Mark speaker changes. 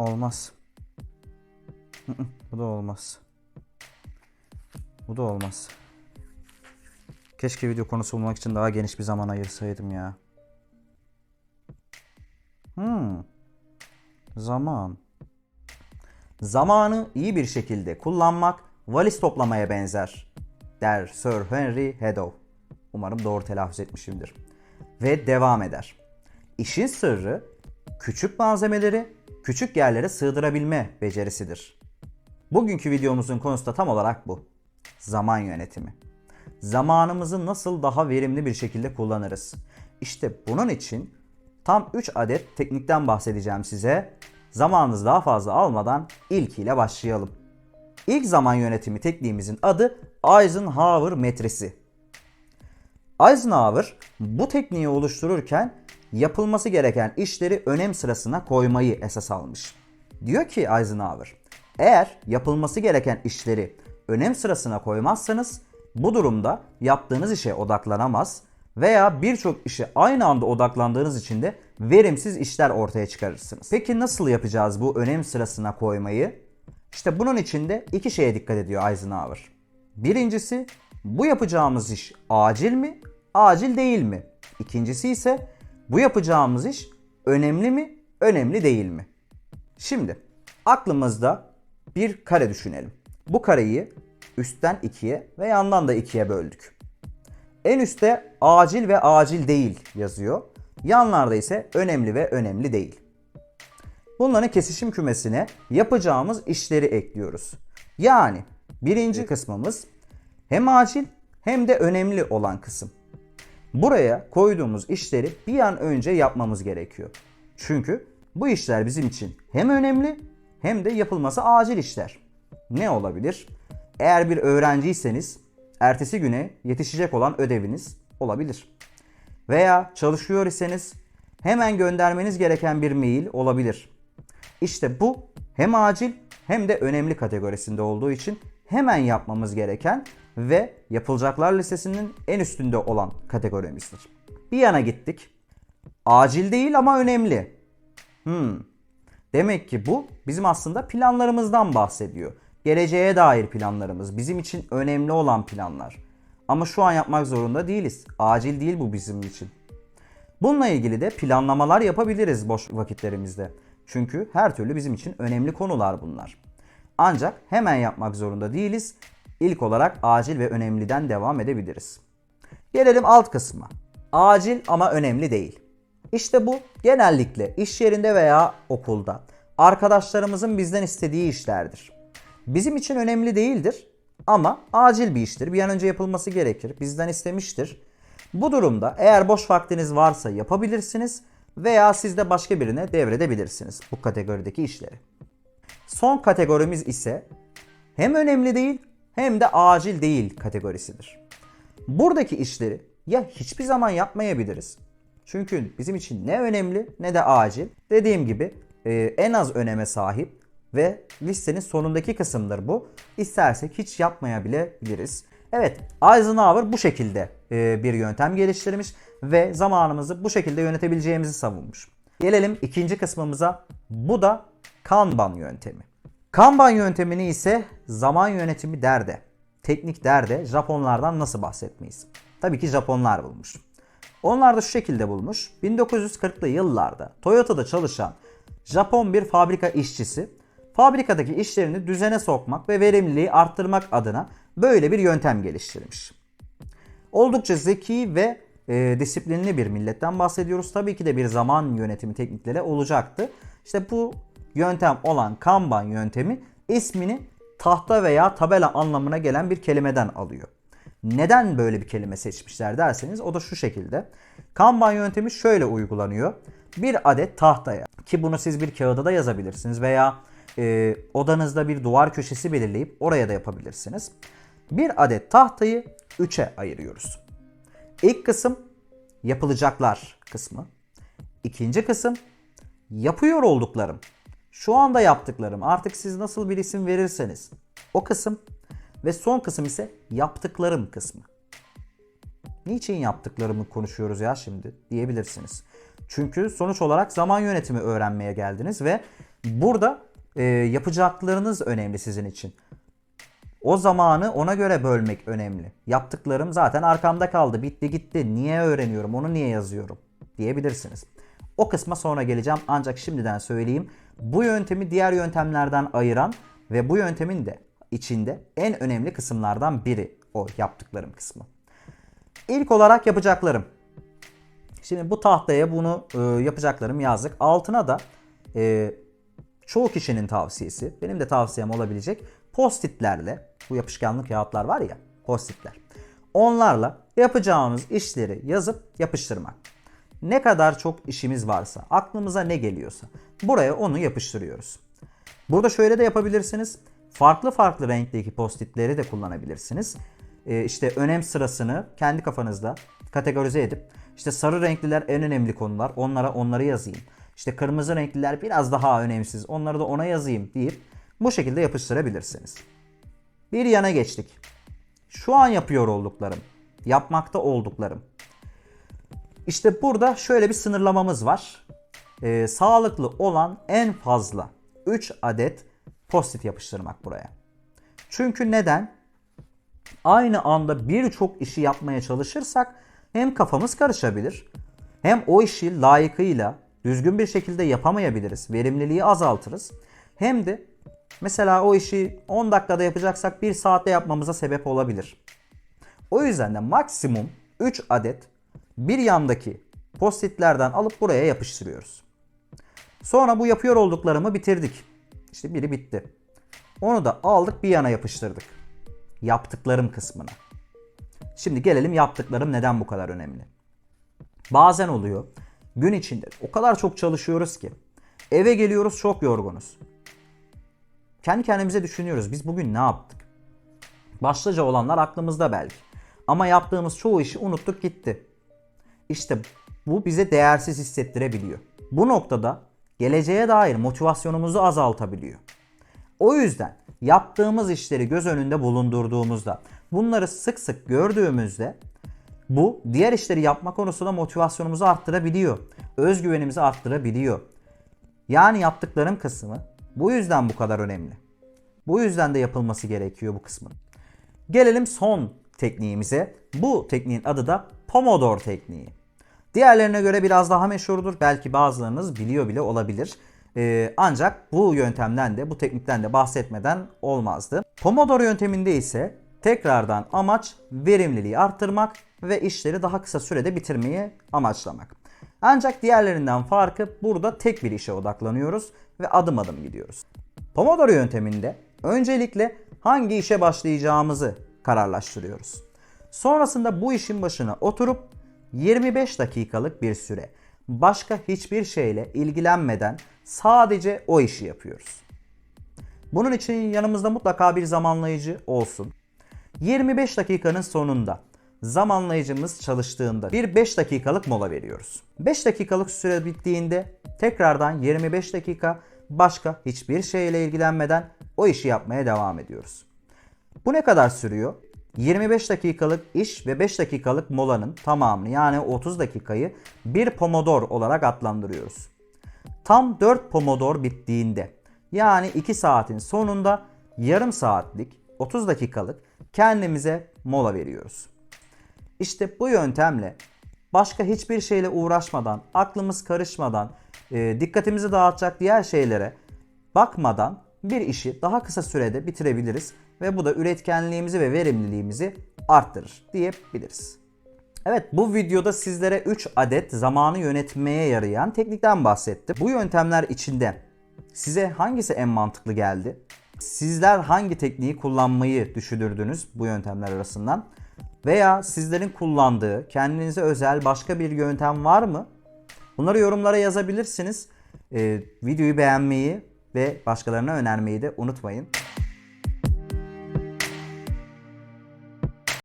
Speaker 1: Olmaz. Bu da olmaz. Bu da olmaz. Keşke video konusu bulmak için daha geniş bir zaman ayırsaydım ya. Hmm. Zaman. Zamanı iyi bir şekilde kullanmak valiz toplamaya benzer der Sir Henry Hadow. Umarım doğru telaffuz etmişimdir. Ve devam eder. İşin sırrı küçük malzemeleri küçük yerlere sığdırabilme becerisidir. Bugünkü videomuzun konusu da tam olarak bu. Zaman yönetimi. Zamanımızı nasıl daha verimli bir şekilde kullanırız? İşte bunun için tam 3 adet teknikten bahsedeceğim size. Zamanınızı daha fazla almadan ilkiyle başlayalım. İlk zaman yönetimi tekniğimizin adı Eisenhower metresi. Eisenhower bu tekniği oluştururken yapılması gereken işleri önem sırasına koymayı esas almış. Diyor ki Eisenhower, eğer yapılması gereken işleri önem sırasına koymazsanız bu durumda yaptığınız işe odaklanamaz veya birçok işe aynı anda odaklandığınız için de verimsiz işler ortaya çıkarırsınız. Peki nasıl yapacağız bu önem sırasına koymayı? İşte bunun için de iki şeye dikkat ediyor Eisenhower. Birincisi bu yapacağımız iş acil mi, acil değil mi? İkincisi ise bu yapacağımız iş önemli mi, önemli değil mi? Şimdi aklımızda bir kare düşünelim. Bu kareyi üstten ikiye ve yandan da ikiye böldük. En üstte acil ve acil değil yazıyor. Yanlarda ise önemli ve önemli değil. Bunların kesişim kümesine yapacağımız işleri ekliyoruz. Yani birinci kısmımız hem acil hem de önemli olan kısım. Buraya koyduğumuz işleri bir an önce yapmamız gerekiyor. Çünkü bu işler bizim için hem önemli hem de yapılması acil işler. Ne olabilir? Eğer bir öğrenciyseniz ertesi güne yetişecek olan ödeviniz olabilir. Veya çalışıyor iseniz hemen göndermeniz gereken bir mail olabilir. İşte bu hem acil hem de önemli kategorisinde olduğu için hemen yapmamız gereken ve yapılacaklar listesinin en üstünde olan kategorimizdir. Bir yana gittik. Acil değil ama önemli. Hmm. Demek ki bu bizim aslında planlarımızdan bahsediyor. Geleceğe dair planlarımız, bizim için önemli olan planlar. Ama şu an yapmak zorunda değiliz. Acil değil bu bizim için. Bununla ilgili de planlamalar yapabiliriz boş vakitlerimizde. Çünkü her türlü bizim için önemli konular bunlar. Ancak hemen yapmak zorunda değiliz. İlk olarak acil ve önemliden devam edebiliriz. Gelelim alt kısma. Acil ama önemli değil. İşte bu genellikle iş yerinde veya okulda arkadaşlarımızın bizden istediği işlerdir. Bizim için önemli değildir ama acil bir iştir. Bir an önce yapılması gerekir. Bizden istemiştir. Bu durumda eğer boş vaktiniz varsa yapabilirsiniz veya siz de başka birine devredebilirsiniz bu kategorideki işleri. Son kategorimiz ise hem önemli değil hem de acil değil kategorisidir. Buradaki işleri ya hiçbir zaman yapmayabiliriz. Çünkü bizim için ne önemli ne de acil. Dediğim gibi e, en az öneme sahip ve listenin sonundaki kısımdır bu. İstersek hiç yapmayabilebiliriz. Evet Eisenhower bu şekilde e, bir yöntem geliştirmiş ve zamanımızı bu şekilde yönetebileceğimizi savunmuş. Gelelim ikinci kısmımıza. Bu da Kanban yöntemi. Kanban yöntemini ise zaman yönetimi derde, teknik derde Japonlardan nasıl bahsetmeyiz? Tabii ki Japonlar bulmuş. Onlar da şu şekilde bulmuş. 1940'lı yıllarda Toyota'da çalışan Japon bir fabrika işçisi fabrikadaki işlerini düzene sokmak ve verimliliği arttırmak adına böyle bir yöntem geliştirmiş. Oldukça zeki ve e, disiplinli bir milletten bahsediyoruz. Tabii ki de bir zaman yönetimi teknikleri olacaktı. İşte bu yöntem olan Kanban yöntemi ismini tahta veya tabela anlamına gelen bir kelimeden alıyor. Neden böyle bir kelime seçmişler derseniz o da şu şekilde. Kanban yöntemi şöyle uygulanıyor. Bir adet tahtaya ki bunu siz bir kağıda da yazabilirsiniz veya e, odanızda bir duvar köşesi belirleyip oraya da yapabilirsiniz. Bir adet tahtayı 3'e ayırıyoruz. İlk kısım yapılacaklar kısmı. İkinci kısım yapıyor olduklarım. Şu anda yaptıklarım. Artık siz nasıl bir isim verirseniz o kısım ve son kısım ise yaptıklarım kısmı. Niçin yaptıklarımı konuşuyoruz ya şimdi diyebilirsiniz. Çünkü sonuç olarak zaman yönetimi öğrenmeye geldiniz ve Burada e, yapacaklarınız önemli sizin için. O zamanı ona göre bölmek önemli. Yaptıklarım zaten arkamda kaldı, bitti gitti. Niye öğreniyorum, onu niye yazıyorum diyebilirsiniz. O kısma sonra geleceğim ancak şimdiden söyleyeyim. Bu yöntemi diğer yöntemlerden ayıran ve bu yöntemin de içinde en önemli kısımlardan biri o yaptıklarım kısmı. İlk olarak yapacaklarım. Şimdi bu tahtaya bunu e, yapacaklarım yazdık. Altına da e, çoğu kişinin tavsiyesi, benim de tavsiyem olabilecek postitlerle, bu yapışkanlı kağıtlar var ya, postitler. Onlarla yapacağımız işleri yazıp yapıştırmak. Ne kadar çok işimiz varsa, aklımıza ne geliyorsa buraya onu yapıştırıyoruz. Burada şöyle de yapabilirsiniz. Farklı farklı renkteki postitleri de kullanabilirsiniz. Ee, işte önem sırasını kendi kafanızda kategorize edip işte sarı renkliler en önemli konular onlara onları yazayım. İşte kırmızı renkliler biraz daha önemsiz onları da ona yazayım deyip bu şekilde yapıştırabilirsiniz. Bir yana geçtik. Şu an yapıyor olduklarım, yapmakta olduklarım. İşte burada şöyle bir sınırlamamız var. Ee, sağlıklı olan en fazla 3 adet post-it yapıştırmak buraya. Çünkü neden? Aynı anda birçok işi yapmaya çalışırsak hem kafamız karışabilir hem o işi layıkıyla düzgün bir şekilde yapamayabiliriz. Verimliliği azaltırız. Hem de mesela o işi 10 dakikada yapacaksak 1 saatte yapmamıza sebep olabilir. O yüzden de maksimum 3 adet bir yandaki postitlerden alıp buraya yapıştırıyoruz. Sonra bu yapıyor olduklarımı bitirdik. İşte biri bitti. Onu da aldık bir yana yapıştırdık. Yaptıklarım kısmına. Şimdi gelelim yaptıklarım neden bu kadar önemli. Bazen oluyor. Gün içinde o kadar çok çalışıyoruz ki eve geliyoruz çok yorgunuz. Kendi kendimize düşünüyoruz biz bugün ne yaptık? Başlıca olanlar aklımızda belki. Ama yaptığımız çoğu işi unuttuk gitti. İşte bu bize değersiz hissettirebiliyor. Bu noktada geleceğe dair motivasyonumuzu azaltabiliyor. O yüzden yaptığımız işleri göz önünde bulundurduğumuzda, bunları sık sık gördüğümüzde bu diğer işleri yapma konusunda motivasyonumuzu arttırabiliyor. Özgüvenimizi arttırabiliyor. Yani yaptıklarım kısmı bu yüzden bu kadar önemli. Bu yüzden de yapılması gerekiyor bu kısmın. Gelelim son tekniğimize. Bu tekniğin adı da Pomodoro tekniği. Diğerlerine göre biraz daha meşhurdur. Belki bazılarınız biliyor bile olabilir. Ee, ancak bu yöntemden de bu teknikten de bahsetmeden olmazdı. Pomodoro yönteminde ise tekrardan amaç verimliliği arttırmak ve işleri daha kısa sürede bitirmeyi amaçlamak. Ancak diğerlerinden farkı burada tek bir işe odaklanıyoruz ve adım adım gidiyoruz. Pomodoro yönteminde öncelikle hangi işe başlayacağımızı kararlaştırıyoruz. Sonrasında bu işin başına oturup 25 dakikalık bir süre başka hiçbir şeyle ilgilenmeden sadece o işi yapıyoruz. Bunun için yanımızda mutlaka bir zamanlayıcı olsun. 25 dakikanın sonunda zamanlayıcımız çalıştığında bir 5 dakikalık mola veriyoruz. 5 dakikalık süre bittiğinde tekrardan 25 dakika başka hiçbir şeyle ilgilenmeden o işi yapmaya devam ediyoruz. Bu ne kadar sürüyor? 25 dakikalık iş ve 5 dakikalık molanın tamamını yani 30 dakikayı bir pomodor olarak adlandırıyoruz. Tam 4 pomodor bittiğinde yani 2 saatin sonunda yarım saatlik 30 dakikalık kendimize mola veriyoruz. İşte bu yöntemle başka hiçbir şeyle uğraşmadan, aklımız karışmadan, e, dikkatimizi dağıtacak diğer şeylere bakmadan bir işi daha kısa sürede bitirebiliriz ve bu da üretkenliğimizi ve verimliliğimizi arttırır diyebiliriz. Evet bu videoda sizlere 3 adet zamanı yönetmeye yarayan teknikten bahsettim. Bu yöntemler içinde size hangisi en mantıklı geldi? Sizler hangi tekniği kullanmayı düşünürdünüz bu yöntemler arasından? Veya sizlerin kullandığı kendinize özel başka bir yöntem var mı? Bunları yorumlara yazabilirsiniz. Ee, videoyu beğenmeyi ve başkalarına önermeyi de unutmayın.